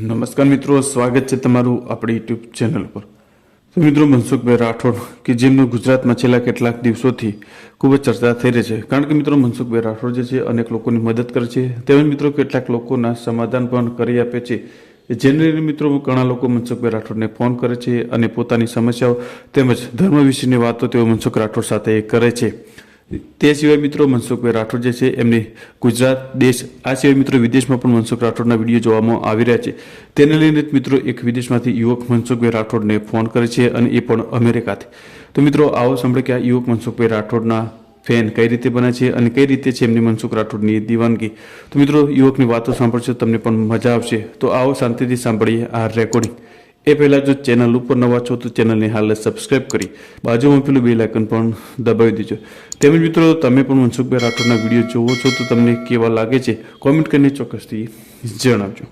નમસ્કાર મિત્રો, સ્વાગત છે તમારું આપણી યુટ્યુબ ચેનલ પર. તો મિત્રો, મનસુખભાઈ રાઠોડ કે જેમનું ગુજરાતમાં છેલ્લા કેટલાક દિવસોથી ખૂબ જ ચર્ચા થઈ રહી છે. કારણ કે મિત્રો, મનસુખભાઈ રાઠોડ જે છે, અનેક લોકોની મદદ કરે છે. તેમજ મિત્રો કેટલાક લોકોના સમાધાન પણ કરી આપે છે. જેને મિત્રો, ઘણા લોકો મનસુખભાઈ રાઠોડને ફોન કરે છે અને પોતાની સમસ્યાઓ તેમજ ધર્મ વિશેની વાતો તેઓ મનસુખ રાઠોડ સાથે કરે છે. તે સિવાય મિત્રો મનસુખભાઈ રાઠોડ જે છે, એમની ગુજરાત દેશ, આ સિવાય મિત્રો વિદેશમાં પણ મનસુખ રાઠોડના વીડિયો જોવામાં આવી રહ્યા છે. તેને લઈને મિત્રો એક વિદેશમાંથી યુવક મનસુખભાઈ રાઠોડને ફોન કરે છે અને એ પણ અમેરિકાથી. તો મિત્રો આવો સાંભળે કે આ યુવક મનસુખભાઈ રાઠોડના ફેન કઈ રીતે બને છે અને કઈ રીતે છે એમની મનસુખ રાઠોડની દીવાનગી. તો મિત્રો યુવકની વાતો સાંભળશો, તમને પણ મજા આવશે. તો આવો શાંતિથી સાંભળીએ આ રેકોર્ડિંગ એ પહેલાં જો ચેનલ ઉપર નવા છો તો ચેનલને હાલ સબસ્ક્રાઇબ કરી બાજુમાં પેલું બેલ આઇકન પણ દબાવી દેજો. તેમજ મિત્રો તમે પણ મનસુખભાઈ રાઠોડના વીડિયો જોવો છો તો તમને કેવા લાગે છે કોમેન્ટ કરીને ચોક્કસથી જણાવજો.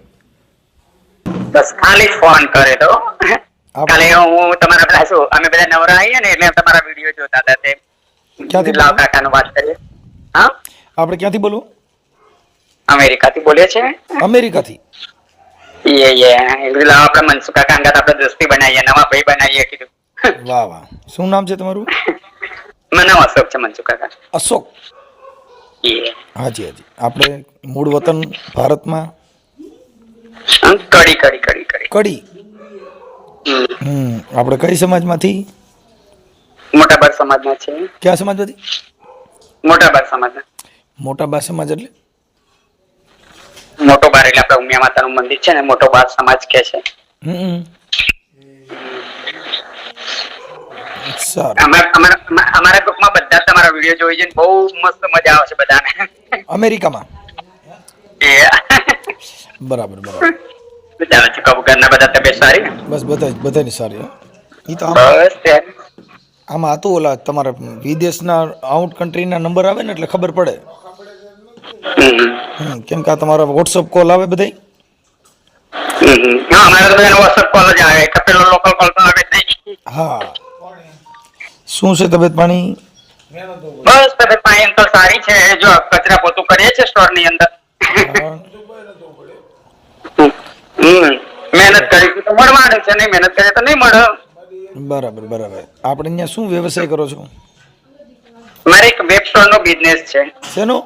બસ ખાલી ફોન કરે તો. કાલે હું તમારા પેલા શું અમે બધા નવરા આવીએ ને એટલે તમારા વીડિયો જોતા હતા તે. ક્યાંથી લાવ કાકાનું વાત કરીએ. હા? આપણે ક્યાંથી બોલવું? અમેરિકાથી બોલીએ છે અમેરિકાથી. યે યે એ કીધું આપણે મનસુખ કાકા અંગાત આપણે દ્રષ્ટિ બનાવીએ નવા ભાઈ બનાવીએ કીધું. વાહ વાહ. શું નામ છે તમારું? મને નામ અશોક છે મનસુખ કાકા. અશોક? હાજી હાજી. આપણે મૂળ વતન ભારતમાં? કડી કડી કડી કડી. કડી? હમ. આપણે કઈ સમાજમાંથી? મોટા બાર સમાજના છે કયા સમાજમાંથી? મોટાબાર સમાજમાં સમાજના. મોટા બા સમાજ એટલે? મોટો બાર એટલે આપડે ઉમિયા માતાનું મંદિર છે ને મોટો બાર સમાજ કે છે. અમારા ગ્રુપમાં બધા તમારા વીડિયો જોઈ છે બહુ મસ્ત મજા આવે છે બધાને. અમેરિકામાં? એ. બરાબર બરાબર. બધા છે કબૂ ઘરના બધા તબિયત સારી? ને બસ બધા બધાની સારી ઈ તો બસ આમાં હતું ઓલા તમારા વિદેશના આઉટ કન્ટ્રીના નંબર આવે ને એટલે ખબર પડે. કેમ કે આ તમારા વોટ્સઅપ કોલ આવે બધાય? હા અમારે તો બધાને વોટ્સઅપ કોલ જ આવે. એક પેલો લોકલ કોલ તો આવે નહીં. હા. શું છે તબિયત પાણી? બસ તબિયત પાણી અંકલ સારી છે. જો કચરા પોતું કરીએ છે સ્ટોરની અંદર. મહેનત કરી તો મળવાનું છે. નહીં મહેનત કરે તો નહીં મળે. બરાબર બરાબર. આપણે અહીંયા શું વ્યવસાય કરો છો? મારે એક વેબ સ્ટોર નો બિઝનેસ છે. શેનો?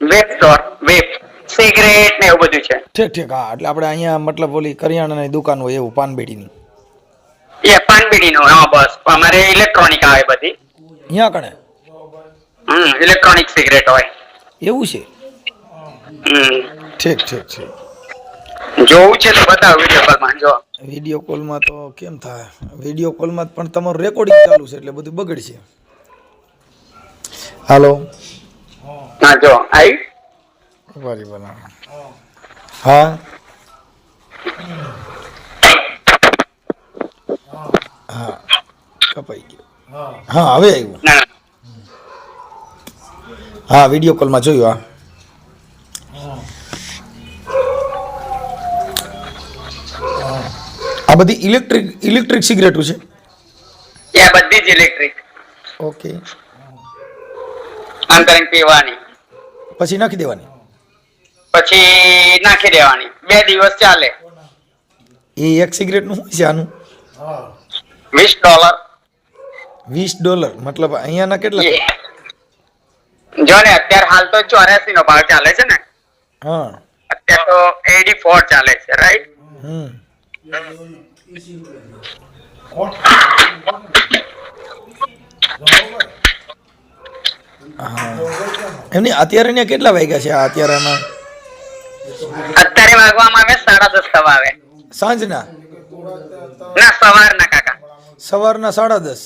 વેબ સ્ટોર વેબ સિગરેટ ને એવું બધું છે. ઠીક ઠીક. હા એટલે આપણે અહીંયા મતલબ ઓલી કરિયાણાની દુકાન હોય એવું પાનબેડીની. એ પાનબીડી નો હા બસ. અમારે ઇલેક્ટ્રોનિક આવે બધી. અહીંયા કણે? હમ ઇલેક્ટ્રોનિક સિગરેટ હોય. એવું છે? હમ. ઠીક ઠીક ઠીક. જોવું છે તો બતાવો વીડિયો કોલમાં જો. વીડિયો કોલમાં તો કેમ થાય? વીડિયો કોલમાં પણ તમારું રેકોર્ડિંગ ચાલુ છે એટલે બધું બગડશે. હાલો હા જો આવી વારી હા. હા. કપાઈ ગયો. હા હવે આવ્યું. હા વીડિયો કોલમાં જોયું હા. આ બધી ઇલેક્ટ્રિક ઇલેક્ટ્રિક સિગરેટો છે? એ આ બધી જ ઇલેક્ટ્રિક. ઓકે. આમ કરીને પીવાની. પછી નાખી દેવાની? પછી નાખી દેવાની. બે દિવસ ચાલે. એ એક સિગરેટનું શું છે આનું? વીસ ડોલર. વીસ ડોલર. મતલબ અહીંયાના કેટલા જો ને અત્યારે હાલ તો ચોર્યાસી નો ભાવ ચાલે છે ને. હા. અત્યારે તો એડી ફોર ચાલે છે રાઈટ હમ. એમની અત્યારે ને કેટલા વાગ્યા છે? આ અત્યારે અત્યારે વાગવામાં આવે સાડા દસ થવા આવે. સાંજના? ના સવારના કાકા. સવારના સાડા દસ?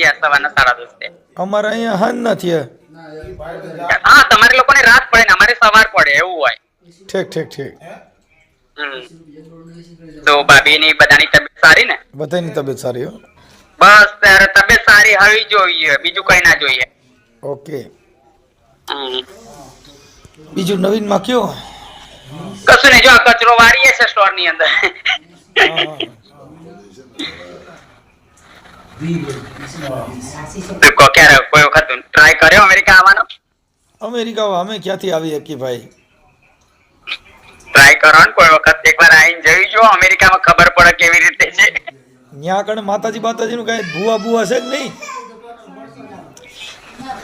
યા સવારના સાડા દસ અમારે અહીંયા હાન નથી હા તમારે લોકોને રાત પડે ને અમારે સવાર પડે એવું હોય. ઠીક ઠીક ઠીક. તો ભાભીની બધાની તબિયત સારી ને? બધાની તબિયત સારી હો. બસ ત્યારે તબિયત સારી હોવી જોઈએ બીજું કઈ ના જોઈએ. ઓકે. બીજું નવીનમાં કયો? કશું નહીં જો આ કચરો વાળીએ છે સ્ટોરની અંદર. ક્યારે કોઈ વખત ટ્રાય કર્યો અમેરિકા આવવાનો? અમેરિકા અમે ક્યાંથી આવી શકીએ ભાઈ ટ્રાય કરો ને કોઈ વખત એકવાર આવીને જોઈ જો અમેરિકામાં ખબર પડે કેવી રીતે છે. ત્યાં કણ માતાજી માતાજી નું કઈ ભૂવા ભૂવા છે જ નહીં?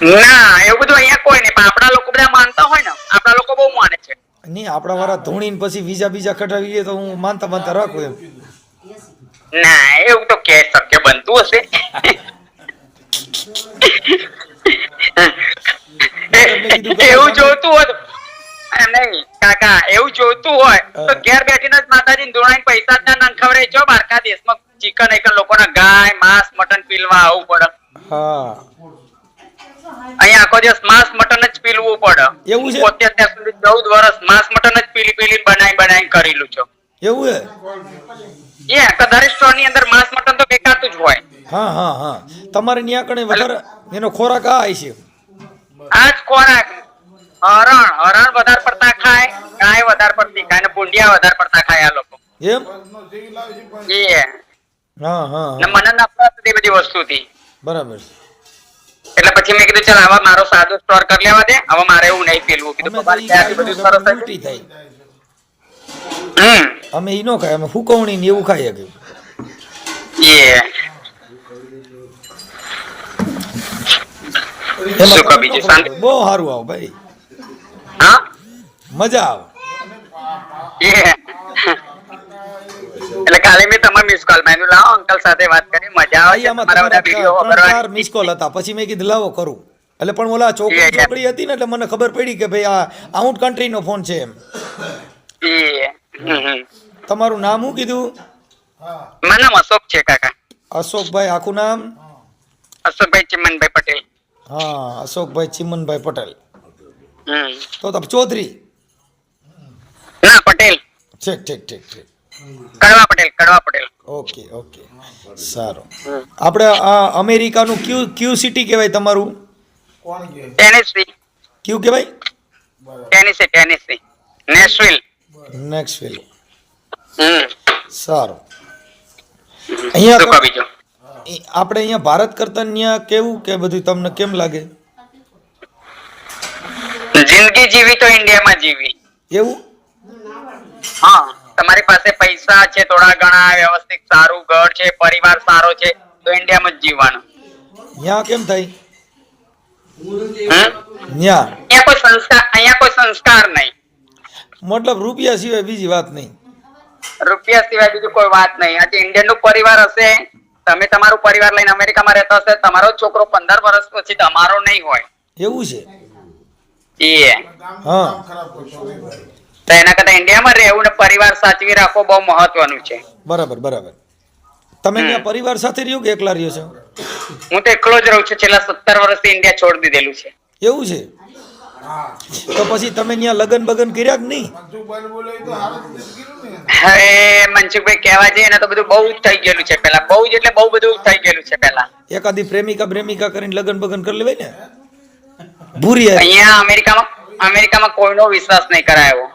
ના એવું બધું અહીંયા કોઈ નહીં પણ આપણા લોકો બધા માનતા હોય ને આપણા લોકો બહુ માને છે. નહીં આપણા વાળા ધોણીને પછી બીજા બીજા ખટાવી દઈએ તો હું માનતા માનતા રાખું એમ. ના એવું તો કે શક્ય બનતું હશે. એવું જોતું હોય તો- નહીં કાકા એવું જોતું હોય તો ઘેર બેઠીને જ માતાજી ધોણાઈને પૈસા જ ના નંખાવડે. જો બારકા દેશમાં ચિકન એક લોકોના ગાય માંસ મટન પીલવા આવવું પડે. હા. અહીંયા આખો દિવસ માંસ મટન જ પીલવું પડે. એવું છે? પોતે અત્યાર સુધી ચૌદ વર્ષ માંસ મટન જ પીલી પીલી બનાવી બનાવી કરેલું છે. એવું હે? એ કદાચ સ્ટોરની અંદર માંસ મટન તો બેકાતું જ હોય. હા હા હા. તમારે ત્યાં કણે વધારે એનો ખોરાક આ છે? આ જ ખોરાક. હરણ. હરણ વધારે પડતા ખાય ગાય વધારે પડતી ખાય ને ભૂંડિયા વધારે પડતા ખાય આ લોકો. એમ? એ. હા હા મને નફરત બધી વસ્તુથી. બરાબર એટલે પછી મેં કીધું ચાલ હવે મારો સાદો સ્ટોર કરી લેવા દે. હવે મારે એવું નહીં પેલું. કીધું ત્યાંથી બધું સરસ હમ. અમે ઈ નો ખાય અમે ફૂકવણી ને એવું ખાઈએ કે. એ. શું કહો બીજું? શાંતિ? બહુ સારું આવ ભાઈ. હા? મજા આવે. એ. એટલે કાલે મેં તમારો મિસ કોલમાં લાવો અંકલ સાથે વાત કરી મજા આવે છે. તમારા બધા વીડિયો ત્રણ મિસ કોલ હતા. પછી મેં કીધું લાવો કરું. એટલે પણ ઓલા છોકરી. છોકરી હતી ને એટલે મને ખબર પડી કે ભાઈ આ આઉટ કન્ટ્રી નો ફોન છે એમ. તમારું નામ શું કીધું? મારું નામ અશોક છે કાકા. અશોકભાઈ આખું નામ? અશોકભાઈ ચિમનભાઈ પટેલ. હા અશોકભાઈ ચિમનભાઈ પટેલ. તો ચૌધરી? ના પટેલ. ઠીક ઠીક ઠીક ઠીક. કડવા પટેલ કડવા પટેલ. Okay okay. સારું. આપણે આ અમેરિકાનું ક્યુ ક્યુ સિટી કહેવાય તમારું? ટેનેસી. ક્યુ કહેવાય? Tennessee Tennessee. Nashville. Nashville hmm. સારું. અહીંયા આપણે અહીંયા ભારત કરતા ત્યાં કેવું કે બધું તમને કેમ લાગે? જિંદગી જીવી તો ઇન્ડિયામાં જીવી. એવું? હા. તમારી પાસે પૈસા છે થોડા ઘણા વ્યવસ્થિત સારું ઘર છે પરિવાર સારો છે તો ઇન્ડિયામાં જ જીવવાનું. ત્યાં કેમ થાય અહીંયા કોઈ સંસ્કાર અહીંયા કોઈ સંસ્કાર નહીં. મતલબ રૂપિયા સિવાય બીજી વાત નહીં. રૂપિયા સિવાય બીજું કોઈ વાત નહીં. આજે ઇન્ડિયનનું પરિવાર હશે તમે તમારું પરિવાર લઈને અમેરિકામાં રહેતા હશે તમારો છોકરો પંદર વર્ષ પછી તમારો નહીં હોય. એવું છે? એ. હા. તો એના કરતા ઇન્ડિયામાં રહેવું ને પરિવાર સાચવી રાખવો બહુ મહત્વનું છે. બરાબર બરાબર. તમે ત્યાં પરિવાર સાથે રહ્યો કે એકલા રહ્યો છો? હું તો એકલો જ રહું છું. છેલ્લા સત્તર વર્ષથી ઇન્ડિયા છોડી દીધેલું છે. એવું છે? તો પછી તમે ત્યાં લગન બગન કર્યા કે નહીં? હવે મનસુખભાઈ કહેવા જઈએ ને તો બધું બહુ જ થઈ ગયેલું છે પેલા બહુ જ એટલે બહુ બધું થઈ ગયેલું છે પેલા એકાદી પ્રેમિકા પ્રેમિકા કરીને લગન બગન કરી લેવાય ને? ભૂરી અહીંયા અમેરિકામાં અમેરિકામાં કોઈનો વિશ્વાસ નહીં કરાયો.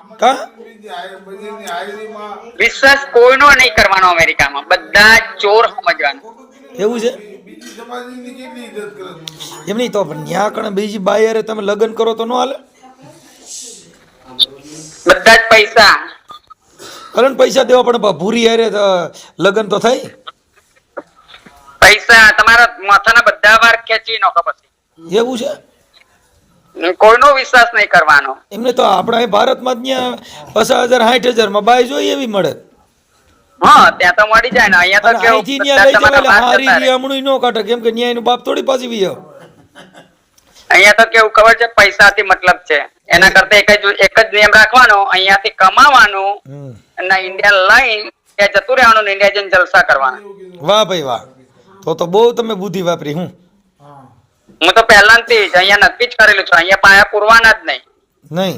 વિશ્વાસ કોઈનો નહીં કરવાનો અમેરિકામાં. બધા ચોર સમજવાનું. એવું છે? એમ નહીં તો પણ ત્યાં કણ બીજી બાયરે તમે લગ્ન કરો તો ન હાલે? બધા જ પૈસા. કારણ પૈસા દેવા પણ ભૂરી હારે લગન તો થાય. પૈસા તમારા માથાના બધા વાર ખેંચી નાખો પછી. એવું છે? કોઈનો વિશ્વાસ નહીં કરવાનો. એમને તો આપણા ભારતમાં ત્યાં પચાસ હજાર સાઠ હજારમાં બાય જોઈએ એવી મળે. હા ત્યાં તો મળી જાય ને. અહીંયા તો કેવું અહીંથી ત્યાં લઈ બધા જવાય એટલે તમારા વાત હારી જતા હમણું ન કાઢે. કેમ કે ત્યાં એનું બાપ થોડી પાછી વી અહીંયા તો કેવું ખબર છે? પૈસાથી મતલબ છે. એના કરતા એક જ એક જ નિયમ રાખવાનો. અહીંયાથી કમાવાનું અને ઇન્ડિયા લઈને ત્યાં જતું રહેવાનું ને ઇન્ડિયા જઈને જલસા કરવાના. વાહ ભાઈ વાહ. તો તો બહુ તમે બુદ્ધિ વાપરી હું. હું તો પહેલાથી જ અહીંયા નક્કી જ કરેલું છું. અહીંયા પાયા પૂરવાના જ નહીં. નહીં.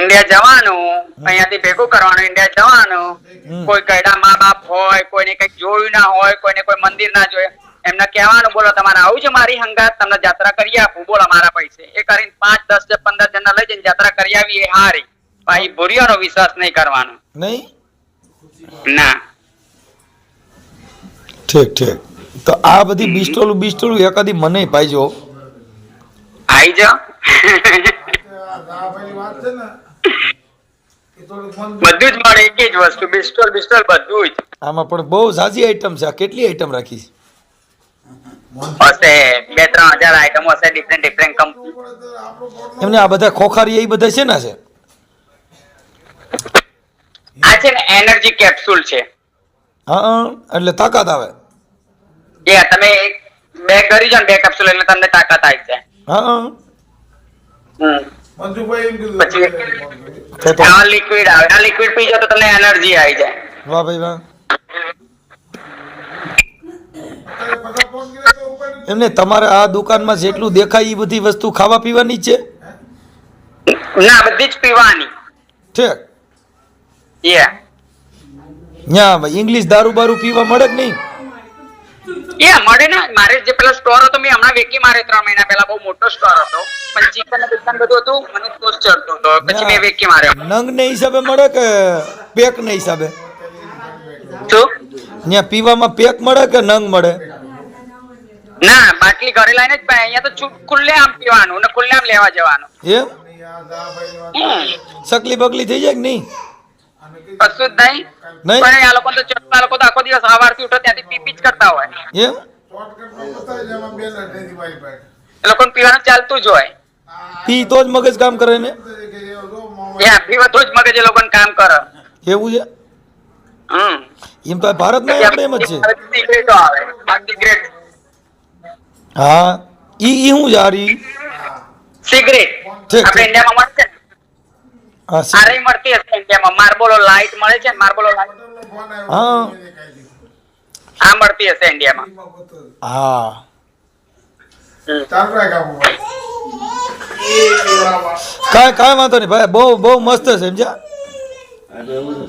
ઇન્ડિયા જવાનું અહીંયાથી ભેગું કરવાનું. ઇન્ડિયા જવાનું કોઈ કઈડા મા બાપ હોય કોઈને કંઈક જોયું ના હોય કોઈને કોઈ મંદિર ના જોયે. એમને કહેવાનું બોલો તમારે આવું છે મારી હંગાત? તમને જાત્રા કરી આપું. બોલો મારા પૈસે. એ કરીને પાંચ દસ કે પંદર જણા લઈ જઈને જાત્રા કરી આવી એ હારી. ભાઈ ભૂરિયાનો વિશ્વાસ નહીં કરવાનો. નહીં? ના. ઠીક ઠીક. તો આ બધી બિસ્ટોલું બિસ્ટોલું એકાદી મને પાઈજો. આઈ જા બધું જ મળે એક જ વસ્તુ બિસ્ટોલ બિસ્ટોલ બધું જ. આમાં પણ બહુ ઝાઝી આઈટમ છે. આ કેટલી આઈટમ રાખી છે? હશે બે ત્રણ હજાર આઈટમો હશે ડિફરન્ટ ડિફરન્ટ કંપની એમને આ બધા ખોખારી એ બધા છે ને છે? આ છે ને એનર્જી કેપ્સ્યુલ છે. હા હા, એટલે તાકાત આવે. એ તમે બે કરી જો ને બે કેપ્સ્યુલ એટલે તમને તાકાત આવી જાય. હા હમ. મંજુભાઈ એમ કીધું પછી તો તો. આ લિક્વિડ આવે આ લિક્વિડ પીજો તો તમને એનર્જી આવી જાય. વાહ ભાઈ વાહ. એમને તમારે આ દુકાનમાં જેટલું દેખાય એ બધી વસ્તુ ખાવા પીવાની છે? ના બધી જ પીવાની. ઠીક યે ત્યાં ઇંગ્લિશ દારૂ બારૂ પીવા મળે કે નહીં? એ મળે ને મારે જે પેલો સ્ટોર હતો મેં હમણાં વેકી મારે ત્રણ મહિના પહેલા બહુ મોટો સ્ટોર હતો. પણ ચિકન ને બિકન બધું હતું મને કોસ્ટ ચડતો હતો. પછી મેં વેકી માર્યો નંગ ને હિસાબે મળે કે પેક ને હિસાબે? શું? ત્યાં પીવામાં પેક મળે કે નંગ મળે? ના બાટલી ઘરે લઈને જ પાય અહીંયા તો છૂટ ખુલ્લે આમ પીવાનું ને ખુલ્લે આમ લેવા જવાનું. એમ. સકલી બકલી થઈ જાય કે નહીં? કશું જ નહીં. નહીં? પણ આ લોકો તો આ લોકો તો આખો દિવસ સવારથી ઉઠો ત્યાંથી પી પી જ કરતા હોય. એમ. એ લોકોને પીવાનું ચાલતું જ હોય. પી તો જ મગજ કામ કરે ને? એ તો જ મગજ એ લોકોને કામ કરે. એવું છે? હમ. એમ તો ભારતમાં આપણે એમ જ છે. હા. ઈ ઈ હું જારી? સિગરેટ. આપણે ઇન્ડિયામાં મળશે આરે મળતી હશે ઇન્ડિયામાં માર્બોલો લાઈટ મળે છે માર્બોલો લાઈટ હા. આ મળતી હશે ઇન્ડિયામાં હા. કાંઈ કાંઈ વાંધો નહીં ભાઈ બહુ બહુ મસ્ત છે સમજ્યા?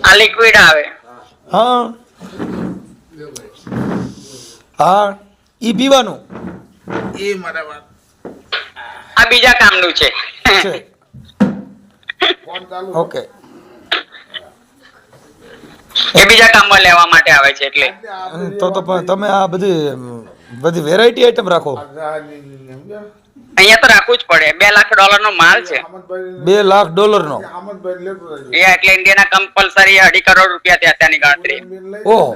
આ લિક્વિડ આવે. હા. હા ઈ પીવાનું? એ મારા વાત. આ બીજા કામનું છે. ઓકે. એ બીજા કામમાં લેવા માટે આવે છે એટલે. તો તો પણ તમે આ બધી બધી વેરાયટી આઈટમ રાખો. અહીંયા તો રાખવું જ પડે. બે લાખ ડોલર નો માલ છે. બે લાખ ડોલર નો. એટલે ઇન્ડિયાના કમ્પલસરી અઢી કરોડ રૂપિયા ત્યાં ત્યાંની ગણતરી. ઓહ.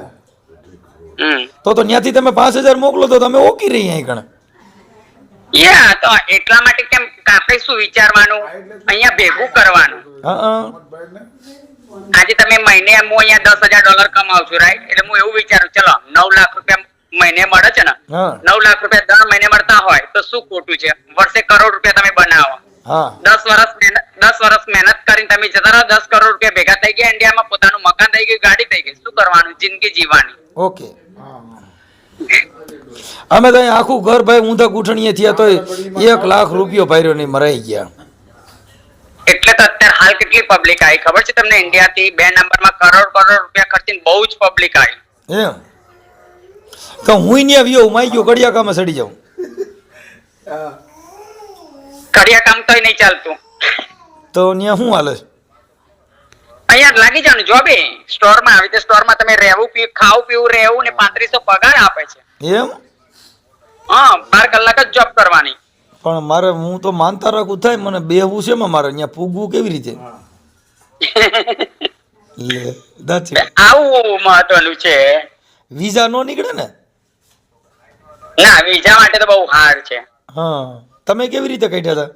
તો તો ત્યાંથી તમે પાંચ હજાર મોકલો તો તમે ઓકી રહી અહીં કણ. યા તો એટલા માટે કેમ આપણે શું વિચારવાનું? અહીંયા ભેગું કરવાનું. હા હા. હામદભાઈને આજે તમે મહિને હું અહીંયા દસ હજાર ડોલર કમાઉં છું રાઈટ એટલે હું એવું વિચારું ચલો નવ લાખ રૂપિયા મહિને મળે છે ને? નવ લાખ રૂપિયા દર મહિને મળતા હોય તો શું ખોટું છે? વર્ષે કરોડ રૂપિયા તમે બનાવો. દસ વર્ષ દસ વર્ષ મહેનત કરીને તમે જતા રહો દસ કરોડ રૂપિયા ભેગા થઈ ગયા ઇન્ડિયામાં પોતાનું મકાન થઈ ગયું ગાડી થઈ ગઈ. શું કરવાનું? જિંદગી જીવવાની. ઓકે અમે તો આખું ઘર ભાઈ ઊંધા ગુઠણીએ થયા તો એક લાખ રૂપિયો ભર્યો નહીં મરાઈ ગયા. એટલે તો અત્યારે હાલ કેટલી પબ્લિક આવી? ખબર છે તમને? ઇન્ડિયાથી બે નંબરમાં કરોડ કરોડ રૂપિયા ખર્ચીને બહુ જ પબ્લિક આવી. એમ. તો હું ત્યાં હું માઈ ગયો કડિયા કામે સડી જાઉં. કડિયા કામ તોય નહીં ચાલતું. તો ન્યા શું હાલે છે? અહીંયા લાગી જવાનું જોબે સ્ટોરમાં આવી રીતે સ્ટોરમાં તમે રહેવું પી ખાવું પીવું રહેવું ને પાંત્રીસો પગાર આપે છે. એમ? હા બાર કલાક જ જોબ કરવાની. પણ મારે હું તો માનતા રાખું થાય મને બેહવું છે મારે અહીંયા પૂગવું કેવી રીતે? લે દાચી આવું મહત્વનું છે. વિઝા નો નીકળે ને? ના વિઝા માટે તો બહુ હાર્ડ છે. હા. તમે કેવી રીતે કાઢ્યા હતા?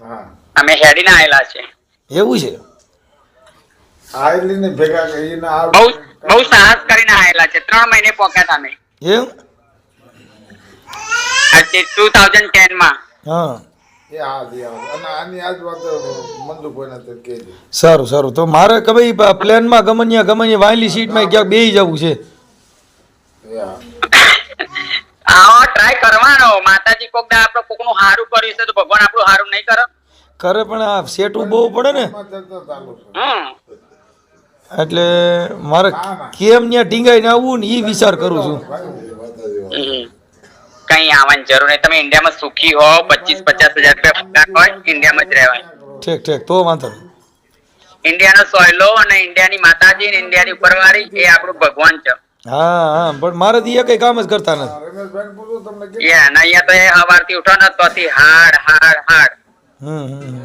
હા. અમે હેડીને આવેલા છે. એવું છે? આયલીને ભેગા કરીને આ બહુ બહુ સાહસ કરીને આવેલા છે. ત્રણ મહિને પોક્યા અમે. એમ? આજે ટુ થાઉઝન્ડ ટેનમાં. હા. એ આ અને આની આજ વાત મંદુભાઈને તો કહેજે. સારું સારું. તો મારે કે ભાઈ પ્લેનમાં ગમનિયા ગમનિયા વાયલી સીટમાં ક્યાંક બેસી જવું છે. આવો ટ્રાય કરવાનો. માતાજી કોક દા આપણે કોકનું હારું કર્યું છે તો ભગવાન આપણું હારું નહીં કરે. કરે પણ આ સેટું બહુ પડે ને. હમ. એટલે મારે કેમ ત્યાં ટીંગાઈને આવવું ને એ વિચાર કરું છું. કઈ આવવાની જરૂર નહીં. તમે ઇન્ડિયામાં સુખી હો પચીસ પચાસ હજાર રૂપિયા પગાર હોય ઇન્ડિયામાં જ રહેવાય. ઠીક ઠીક. તો વાંધો નહીં. ઇન્ડિયાનો સોયલો અને ઇન્ડિયાની માતાજી ને ઇન્ડિયાની ઉપરવાળી એ આપણું ભગવાન છે. હા હા. પણ મારે તો કઈ કામ જ કરતા નથી. યા અને અહીંયા તો એ સવારથી ઉઠો ને તો હાડ હાડ હાડ. હમ હમ,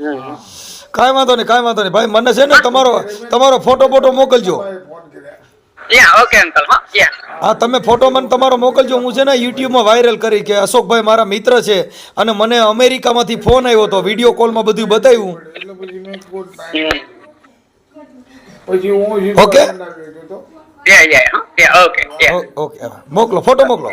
હમ. કાંઈ વાંધો નહીં કાંઈ વાંધો નહીં. ભાઈ મને છે ને તમારો તમારો ફોટો ફોટો મોકલજો. ભાઈ ફોન કર્યા યા ઓકે અંકલ હા તમે ફોટો મને તમારો મોકલજો. હું છે ને યુટ્યુબમાં વાયરલ કરી કે અશોકભાઈ મારા મિત્ર છે અને મને અમેરિકામાંથી ફોન આવ્યો હતો વીડિયો કોલમાં બધું બતાવ્યું ઓકે ઓકે મોકલો ફોટો મોકલો.